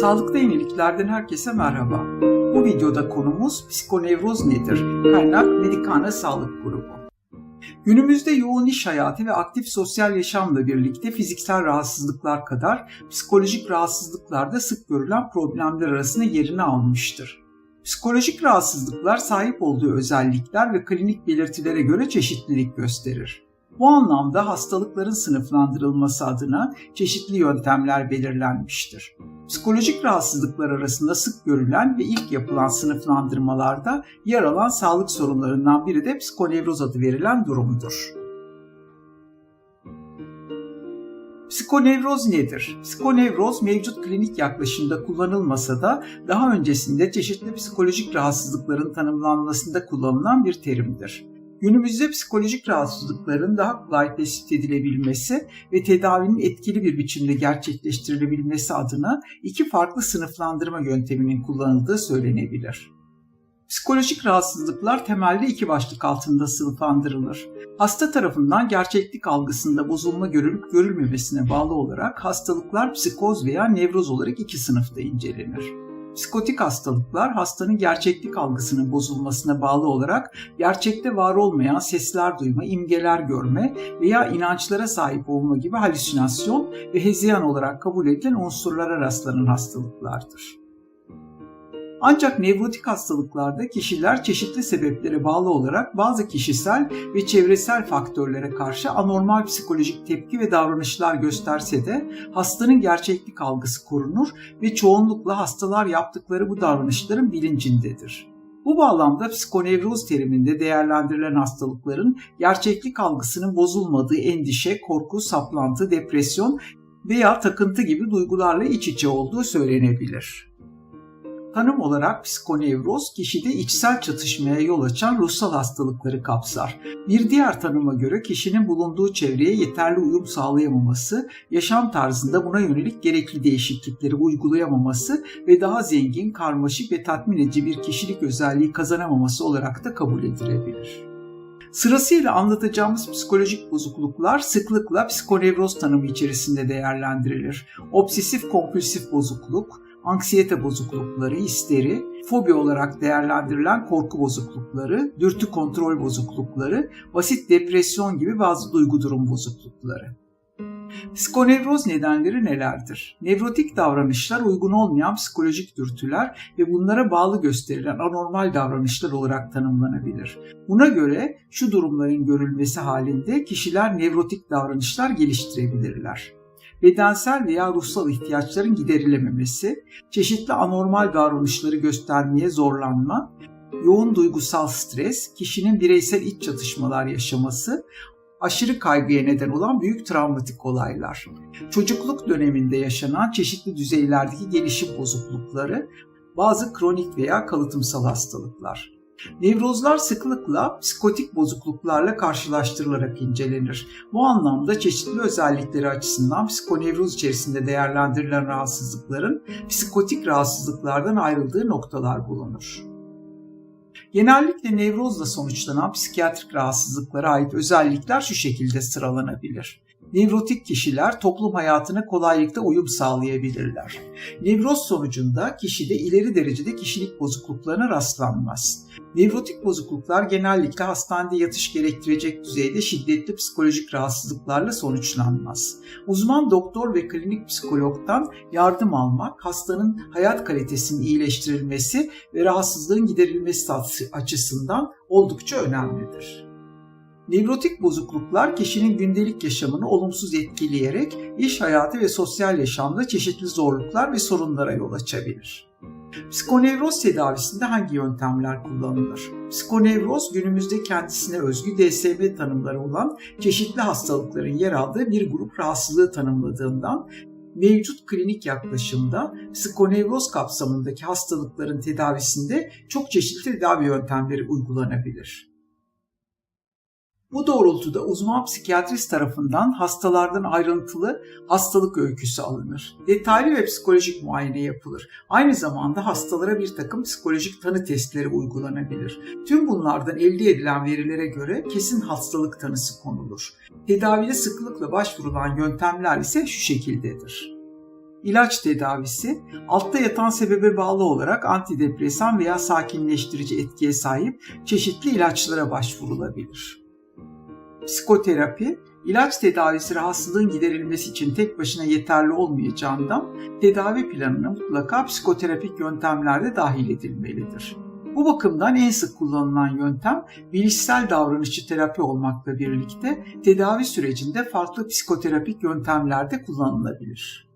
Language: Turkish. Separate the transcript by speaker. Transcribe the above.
Speaker 1: Sağlıklı yeniliklerden herkese merhaba. Bu videoda konumuz psikonevroz nedir? Kaynak Medikana Sağlık Grubu. Günümüzde yoğun iş hayatı ve aktif sosyal yaşamla birlikte fiziksel rahatsızlıklar kadar psikolojik rahatsızlıklar da sık görülen problemler arasında yerini almıştır. Psikolojik rahatsızlıklar sahip olduğu özellikler ve klinik belirtilere göre çeşitlilik gösterir. Bu anlamda hastalıkların sınıflandırılması adına çeşitli yöntemler belirlenmiştir. Psikolojik rahatsızlıklar arasında sık görülen ve ilk yapılan sınıflandırmalarda yer alan sağlık sorunlarından biri de psikonevroz adı verilen durumdur. Psikonevroz nedir? Psikonevroz mevcut klinik yaklaşımda kullanılmasa da daha öncesinde çeşitli psikolojik rahatsızlıkların tanımlanmasında kullanılan bir terimdir. Günümüzde psikolojik rahatsızlıkların daha kolay tespit edilebilmesi ve tedavinin etkili bir biçimde gerçekleştirilebilmesi adına iki farklı sınıflandırma yönteminin kullanıldığı söylenebilir. Psikolojik rahatsızlıklar temelde iki başlık altında sınıflandırılır. Hasta tarafından gerçeklik algısında bozulma görülüp görülmemesine bağlı olarak hastalıklar psikoz veya nevroz olarak iki sınıfta incelenir. Psikotik hastalıklar hastanın gerçeklik algısının bozulmasına bağlı olarak gerçekte var olmayan sesler duyma, imgeler görme veya inançlara sahip olma gibi halüsinasyon ve hezeyan olarak kabul edilen unsurlara rastlanan hastalıklardır. Ancak nevrotik hastalıklarda kişiler çeşitli sebeplere bağlı olarak bazı kişisel ve çevresel faktörlere karşı anormal psikolojik tepki ve davranışlar gösterse de hastanın gerçeklik algısı korunur ve çoğunlukla hastalar yaptıkları bu davranışların bilincindedir. Bu bağlamda psikonevroz teriminde değerlendirilen hastalıkların gerçeklik algısının bozulmadığı endişe, korku, saplantı, depresyon veya takıntı gibi duygularla iç içe olduğu söylenebilir. Tanım olarak psikonevroz kişide içsel çatışmaya yol açan ruhsal hastalıkları kapsar. Bir diğer tanıma göre kişinin bulunduğu çevreye yeterli uyum sağlayamaması, yaşam tarzında buna yönelik gerekli değişiklikleri uygulayamaması ve daha zengin, karmaşık ve tatmin edici bir kişilik özelliği kazanamaması olarak da kabul edilebilir. Sırasıyla anlatacağımız psikolojik bozukluklar sıklıkla psikonevroz tanımı içerisinde değerlendirilir. Obsesif kompulsif bozukluk, anksiyete bozuklukları, histeri, fobi olarak değerlendirilen korku bozuklukları, dürtü kontrol bozuklukları, basit depresyon gibi bazı duygu durum bozuklukları. Psikonevroz nedenleri nelerdir? Nevrotik davranışlar uygun olmayan psikolojik dürtüler ve bunlara bağlı gösterilen anormal davranışlar olarak tanımlanabilir. Buna göre şu durumların görülmesi halinde kişiler nevrotik davranışlar geliştirebilirler bedensel veya ruhsal ihtiyaçların giderilememesi, çeşitli anormal davranışları göstermeye zorlanma, yoğun duygusal stres, kişinin bireysel iç çatışmalar yaşaması, aşırı kaygıya neden olan büyük travmatik olaylar, çocukluk döneminde yaşanan çeşitli düzeylerdeki gelişim bozuklukları, bazı kronik veya kalıtımsal hastalıklar. Nevrozlar sıklıkla psikotik bozukluklarla karşılaştırılarak incelenir. Bu anlamda çeşitli özellikleri açısından psikonevroz içerisinde değerlendirilen rahatsızlıkların psikotik rahatsızlıklardan ayrıldığı noktalar bulunur. Genellikle nevrozla sonuçlanan psikiyatrik rahatsızlıklara ait özellikler şu şekilde sıralanabilir nevrotik kişiler toplum hayatına kolaylıkla uyum sağlayabilirler. Nevroz sonucunda kişide ileri derecede kişilik bozukluklarına rastlanmaz. Nevrotik bozukluklar genellikle hastanede yatış gerektirecek düzeyde şiddetli psikolojik rahatsızlıklarla sonuçlanmaz. Uzman doktor ve klinik psikologdan yardım almak, hastanın hayat kalitesinin iyileştirilmesi ve rahatsızlığın giderilmesi açısından oldukça önemlidir. Nevrotik bozukluklar kişinin gündelik yaşamını olumsuz etkileyerek iş hayatı ve sosyal yaşamda çeşitli zorluklar ve sorunlara yol açabilir. Psikonevroz tedavisinde hangi yöntemler kullanılır? Psikonevroz günümüzde kendisine özgü DSM tanımları olan çeşitli hastalıkların yer aldığı bir grup rahatsızlığı tanımladığından mevcut klinik yaklaşımda psikonevroz kapsamındaki hastalıkların tedavisinde çok çeşitli tedavi yöntemleri uygulanabilir. Bu doğrultuda uzman psikiyatrist tarafından hastalardan ayrıntılı hastalık öyküsü alınır. Detaylı ve psikolojik muayene yapılır. Aynı zamanda hastalara bir takım psikolojik tanı testleri uygulanabilir. Tüm bunlardan elde edilen verilere göre kesin hastalık tanısı konulur. Tedavide sıklıkla başvurulan yöntemler ise şu şekildedir. ilaç tedavisi, altta yatan sebebe bağlı olarak antidepresan veya sakinleştirici etkiye sahip çeşitli ilaçlara başvurulabilir. Psikoterapi, ilaç tedavisi rahatsızlığın giderilmesi için tek başına yeterli olmayacağından tedavi planına mutlaka psikoterapik yöntemler de dahil edilmelidir. Bu bakımdan en sık kullanılan yöntem bilişsel davranışçı terapi olmakla birlikte tedavi sürecinde farklı psikoterapik yöntemler de kullanılabilir.